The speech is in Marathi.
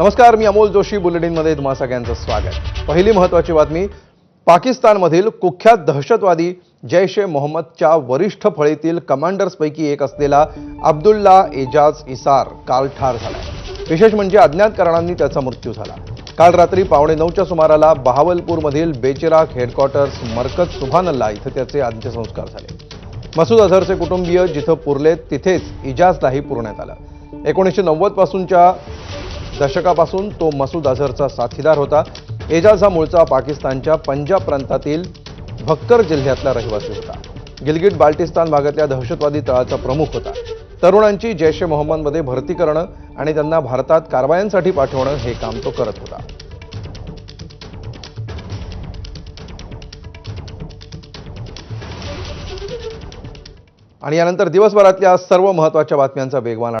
नमस्कार मी अमोल जोशी बुलेटिनमध्ये तुम्हा सगळ्यांचं स्वागत. पहिली महत्त्वाची बातमी पाकिस्तानमधील कुख्यात दहशतवादी जैश ए मोहम्मदच्या वरिष्ठ फळीतील कमांडर्सपैकी एक असलेला अब्दुल्ला एजाज इसार काल ठार झाला. विशेष म्हणजे अज्ञात कारणांनी त्याचा मृत्यू झाला. काल रात्री पावणे नऊच्या सुमाराला बहावलपूरमधील बेचिराग हेडक्वार्टर्स मरकज सुभानल्ला इथं त्याचे अंत्यसंस्कार झाले. मसूद अझहरचे कुटुंबीय जिथं पुरलेत तिथेच इजाजलाही पुरण्यात आलं. एकोणीसशे नव्वद पासूनच्या दशकापासून तो मसूद अझहरचा साथीदार होता. एजाज हा मूळचा पाकिस्तानच्या पंजाब प्रांतातील भक्कर जिल्ह्यातला रहिवासी होता. गिलगिट बाल्टिस्तान भागातल्या दहशतवादी तळाचा प्रमुख होता. तरुणांची जैश ए मोहम्मदमध्ये भरती करणं आणि त्यांना भारतात कारवायांसाठी पाठवणं हे काम तो करत होता. आणि यानंतर दिवसभरातल्या सर्व महत्त्वाच्या बातम्यांचा वेगवान